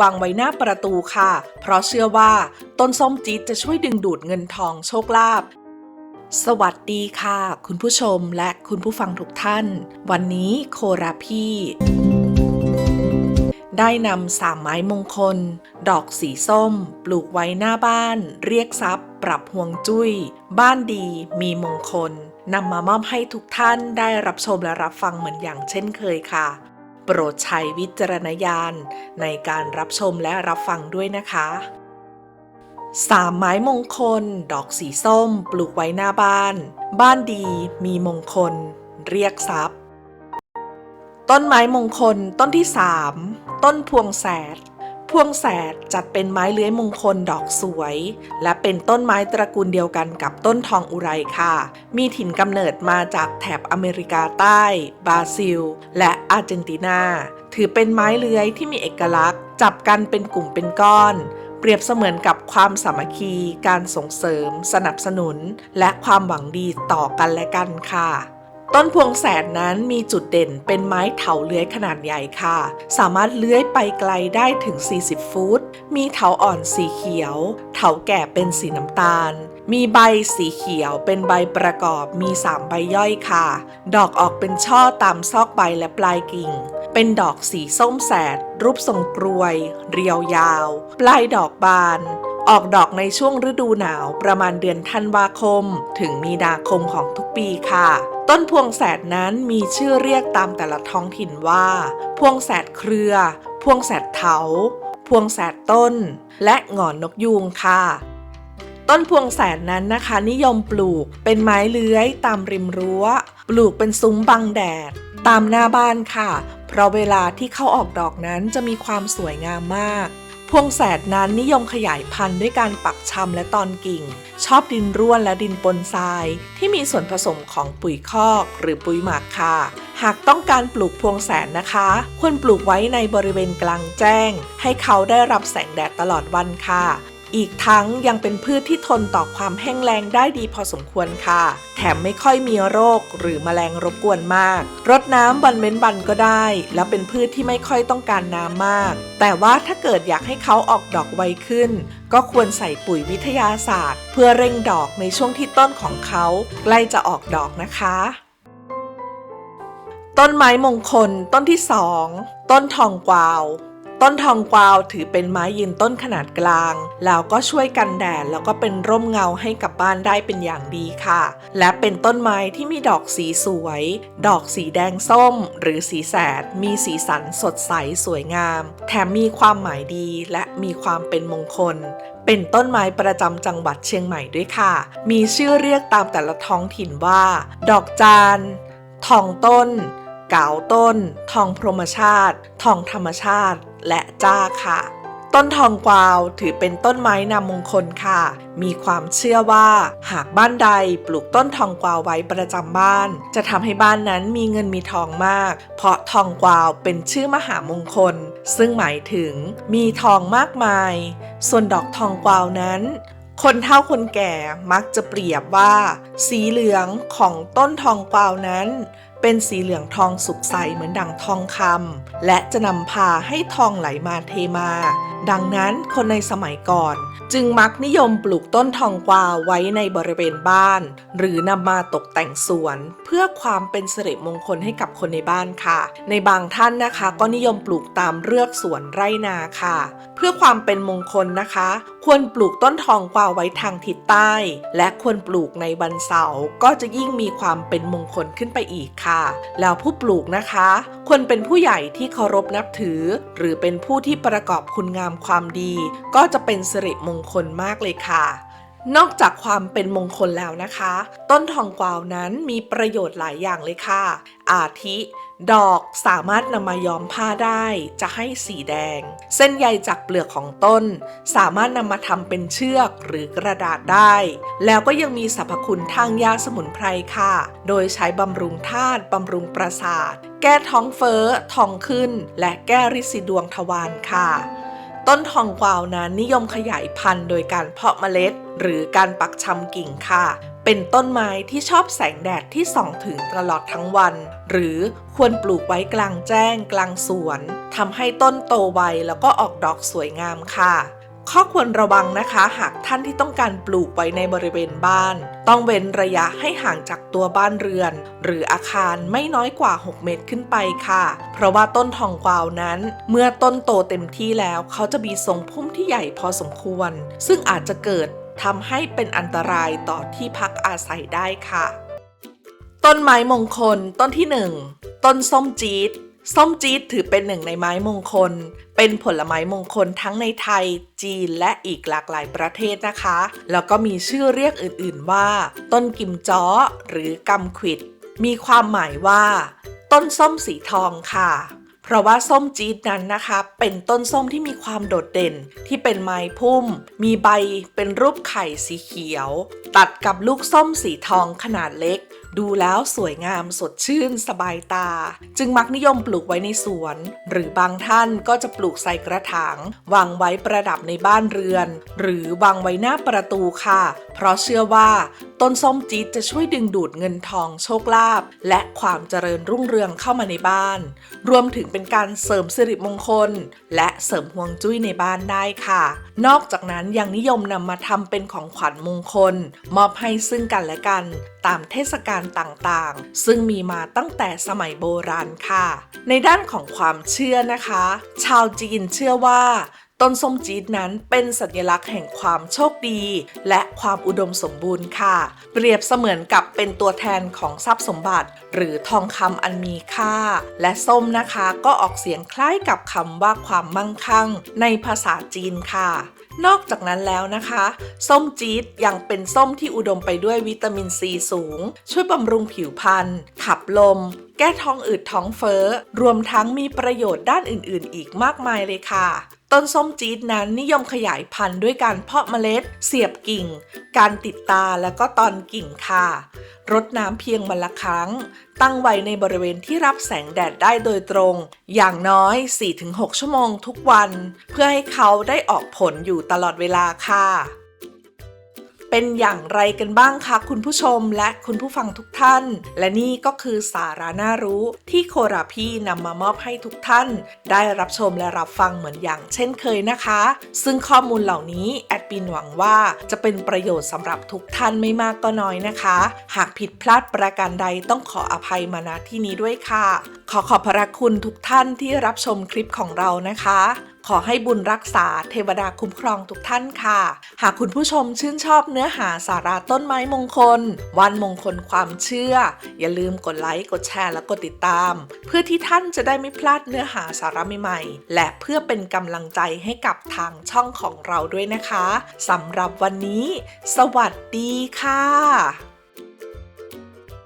วางไว้หน้าประตูค่ะ เพราะเชื่อว่า ต้นส้มจี๊ดจะช่วยดึงดูดเงินทองโชคลาภสวัสดีค่ะ คุณผู้ชมและคุณผู้ฟังทุกท่าน วันนี้โคราพี่ได้นำสามไม้มงคล ดอกสีส้ม ปลูกไว้หน้าบ้าน เรียกทรัพย์ ปรับห่วงจุย้ย บ้านดีมีมงคลนำมามอบให้ทุกท่านได้รับชมและรับฟังเหมือนอย่างเช่นเคยค่ะ โปรดใช้วิจารณญาณในการรับชมและรับฟังด้วยนะคะสามไม้มงคล ดอกสีส้ม ปลูกไว้หน้าบ้าน บ้านดี มีมงคล เรียกทรัพย์ ต้นไม้มงคลต้นที่สามต้นพวงแสด พวงแสดจัดเป็นไม้เลื้อยมงคลดอกสวย และเป็นต้นไม้ตระกูลเดียวกันกับต้นทองอุไรค่ะ มีถิ่นกำเนิดมาจากแถบอเมริกาใต้ บราซิล และอาร์เจนตินา ถือเป็นไม้เลื้อยที่มีเอกลักษณ์ จับกันเป็นกลุ่มเป็นก้อน เปรียบเสมือนกับความสามัคคี การส่งเสริม สนับสนุน และความหวังดีต่อกันและกันค่ะ ต้นพวงแสนนั้นมีจุดเด่นเป็นไม้เถาเลื้อยขนาดใหญ่ค่ะ สามารถเลื้อยไปไกลได้ถึง 40 ฟุต มีเถาอ่อนสีเขียว เถาแก่เป็นสีน้ำตาล มีใบสีเขียวเป็นใบประกอบมี 3 ใบย่อยค่ะ ดอกออกเป็นช่อตามซอกใบและปลายกิ่ง เป็นดอกสีส้มแสด รูปทรงกรวย เรียวยาว ปลายดอกบาน ออกดอกในช่วงฤดูหนาวประมาณเดือนธันวาคม ถึงมีนาคมของทุกปีค่ะ ต้นพวงแสดนั้นมีชื่อเรียกตามแต่ละท้องถิ่นว่า พวงแสดเครือ พวงแสดเถา พวงแสดต้น และหงอนนกยูงค่ะต้นพวงแสนนั้นนะคะ นิยมปลูกเป็นไม้เลื้อยตามริมรั้ว ปลูกเป็นซุ้มบังแดด ตามหน้าบ้านค่ะ เพราะเวลาที่เขาออกดอกนั้นจะมีความสวยงามมาก พวงแสดนั้นนิยมขยายพันธุ์ด้วยการปักชำและตอนกิ่ง ชอบดินร่วนและดินปนทราย ที่มีส่วนผสมของปุ๋ยคอกหรือปุ๋ยหมักค่ะ หากต้องการปลูกพวงแสนนะคะ ควรปลูกไว้ในบริเวณกลางแจ้ง ให้เขาได้รับแสงแดดตลอดวันค่ะ อีกทั้งยังเป็นพืชที่ทนต่อความแห้งแล้งได้ดีพอสมควรค่ะ แถมไม่ค่อยมีโรคหรือแมลงรบกวนมาก รดน้ำวันเว้นวันก็ได้ และเป็นพืชที่ไม่ค่อยต้องการน้ำมาก แต่ว่าถ้าเกิดอยากให้เขาออกดอกไวขึ้น ก็ควรใส่ปุ๋ยวิทยาศาสตร์ เพื่อเร่งดอกในช่วงที่ต้นของเขาใกล้จะออกดอกนะคะต้นไม้มงคลต้นที่2ต้นทองกวาว ต้นทองกวาวถือเป็นไม้ยืนต้นขนาดกลาง แล้วก็ช่วยกันแดดแล้วก็เป็นร่มเงาให้กับบ้านได้เป็นอย่างดีค่ะ และเป็นต้นไม้ที่มีดอกสีสวย ดอกสีแดงส้ม หรือสีแสด มีสีสันสดใสสวยงาม แถมมีความหมายดีและมีความเป็นมงคลเป็นต้นไม้ประจำจังหวัดเชียงใหม่ด้วยค่ะ มีชื่อเรียกตามแต่ละท้องถิ่นว่า ดอกจานทองต้น เกาต้น ทองพรหมชาติ ทองธรรมชาติ และจ้าค่ะ ต้นทองกวาวถือเป็นต้นไม้นามมงคลค่ะ มีความเชื่อว่า หากบ้านใดปลูกต้นทองกวาวไว้ประจำบ้าน จะทำให้บ้านนั้นมีเงินมีทองมาก เพราะทองกวาวเป็นชื่อมหามงคล ซึ่งหมายถึง มีทองมากมาย ส่วนดอกทองกวาวนั้นคนเฒ่าคนแก่มักจะเปรียบว่า สีเหลืองของต้นทองกวาวนั้น เป็นสีเหลืองทองสุกใสเหมือนดังทองคำและจะนำพาให้ทองไหลมาเทมา ดังนั้นคนในสมัยก่อน จึงมักนิยมปลูกต้นทองกวาวไว้ในบริเวณบ้าน หรือนำมาตกแต่งสวน เพื่อความเป็นสิริมงคลให้กับคนในบ้านค่ะ ในบางท่านนะคะก็นิยมปลูกตามเรือกสวนไร่นาค่ะ เพื่อความเป็นมงคลนะคะ ควรปลูกต้นทองกวาวไว้ทางทิศใต้ และควรปลูกในวันเสาร์ก็จะยิ่งมีความเป็นมงคลขึ้นไปอีกค่ะแล้วผู้ปลูกนะคะ ควรเป็นผู้ใหญ่ที่เคารพนับถือ หรือเป็นผู้ที่ประกอบคุณงามความดี ก็จะเป็นสิริมงคลมากเลยค่ะนอกจากความเป็นมงคลแล้วนะคะ ต้นทองกวาวนั้นมีประโยชน์หลายอย่างเลยค่ะ อาทิ ดอกสามารถนำมาย้อมผ้าได้จะให้สีแดง เส้นใยจากเปลือกของต้น สามารถนำมาทำเป็นเชือกหรือกระดาษได้ แล้วก็ยังมีสรรพคุณทางยาสมุนไพรค่ะ โดยใช้บำรุงธาตุบำรุงประสาท แก้ท้องเฟ้อท้องขึ้น และแก้ริดสีดวงทวารค่ะ ต้นทองกวาวนั้นนิยมขยายพันธุ์โดยการเพาะเมล็ด หรือการปักชำกิ่งค่ะ เป็นต้นไม้ที่ชอบแสงแดดที่ส่องถึงตลอดทั้งวัน หรือควรปลูกไว้กลางแจ้งกลางสวนทำให้ต้นโตไวแล้วก็ออกดอกสวยงามค่ะ ข้อควรระวังนะคะ หากท่านที่ต้องการปลูกไว้ในบริเวณบ้าน ต้องเว้นระยะให้ห่างจากตัวบ้านเรือน หรืออาคารไม่น้อยกว่า 6 เมตรขึ้นไปค่ะ เพราะว่าต้นทองกวาวนั้น เมื่อต้นโตเต็มที่แล้วเขาจะมีทรงพุ่มที่ใหญ่พอสมควร ซึ่งอาจจะเกิด ทำให้เป็นอันตรายต่อที่พักอาศัยได้ค่ะ ต้นไม้มงคลต้นที่ 1 ต้นส้มจี๊ดส้มจี๊ดถือเป็นหนึ่งในไม้มงคล เป็นผลไม้มงคลทั้งในไทย จีนและอีกหลากหลายประเทศนะคะ แล้วก็มีชื่อเรียกอื่นๆว่า ต้นกิมจ้อหรือกำขวิด มีความหมายว่า ต้นส้มสีทองค่ะ เพราะว่าส้มจี๊ดนั้นนะคะ เป็นต้นส้มที่มีความโดดเด่น ที่เป็นไม้พุ่ม มีใบเป็นรูปไข่สีเขียว ตัดกับลูกส้มสีทองขนาดเล็ก ดูแล้วสวยงามสดชื่น สบายตา จึงมักนิยมปลูกไว้ในสวน หรือบางท่านก็จะปลูกใส่กระถางวางไว้ประดับในบ้านเรือน หรือวางไว้หน้าประตูค่ะ เพราะเชื่อว่า ต้นส้มจี๊ดจะช่วยดึงดูดเงินทองโชคลาภและความเจริญรุ่งเรืองเข้ามาในบ้าน รวมถึงเป็นการเสริมสิริมงคล และเสริมห่วงจุ้ยในบ้านได้ค่ะ นอกจากนั้นยังนิยมนำมาทำเป็นของขวัญมงคล มอบให้ซึ่งกันและกัน ตามเทศกาลต่างๆ ซึ่งมีมาตั้งแต่สมัยโบราณค่ะ ในด้านของความเชื่อนะคะ ชาวจีนเชื่อว่าต้นส้มจี๊ดนั้นเป็นสัญลักษณ์แห่งความโชคดี และความอุดมสมบูรณ์ค่ะ เปรียบเสมือนกับเป็นตัวแทนของทรัพย์สมบัติ หรือทองคำอันมีค่า และส้มนะคะก็ออกเสียงคล้ายกับคำว่าความมั่งคั่ง ในภาษาจีนค่ะ นอกจากนั้นแล้วนะคะ ส้มจี๊ดยังเป็นส้มที่อุดมไปด้วยวิตามินซีสูง ช่วยบำรุงผิวพรรณขับลม แก้ท้องอืดท้องเฟ้อ รวมทั้งมีประโยชน์ด้านอื่น ๆ อีกมากมายเลยค่ะต้นส้มจี๊ดนั้นนิยมขยายพันธุ์ด้วยการเพาะเมล็ด เสียบกิ่ง การติดตาและก็ตอนกิ่งค่ะ รดน้ำเพียงวันละครั้ง ตั้งไว้ในบริเวณที่รับแสงแดดได้โดยตรง อย่างน้อย 4-6 ชั่วโมงทุกวัน เพื่อให้เขาได้ออกผลอยู่ตลอดเวลาค่ะ เป็นอย่างไรกันบ้างคะคุณผู้ชมและคุณผู้ฟังทุกท่าน และนี่ก็คือสาระน่ารู้ที่โคราพี่นำมามอบให้ทุกท่าน ได้รับชมและรับฟังเหมือนอย่างเช่นเคยนะคะ ซึ่งข้อมูลเหล่านี้แอดมินหวังว่าจะเป็นประโยชน์สำหรับทุกท่านไม่มากก็น้อยนะคะ หากผิดพลาดประการใดต้องขออภัยมาณที่นี้ด้วยค่ะ ขอขอบพระคุณทุกท่านที่รับชมคลิปของเรานะคะ ขอให้บุญรักษาเทวดาคุ้มครองทุกท่านค่ะ หากคุณผู้ชมชื่นชอบเนื้อหาสาระต้นไม้มงคล วันมงคลความเชื่อ อย่าลืมกดไลค์ กดแชร์ และกดติดตาม เพื่อที่ท่านจะได้ไม่พลาดเนื้อหาสาระใหม่ๆ และเพื่อเป็นกำลังใจให้กับทางช่องของเราด้วยนะคะสำหรับวันนี้ สวัสดีค่ะ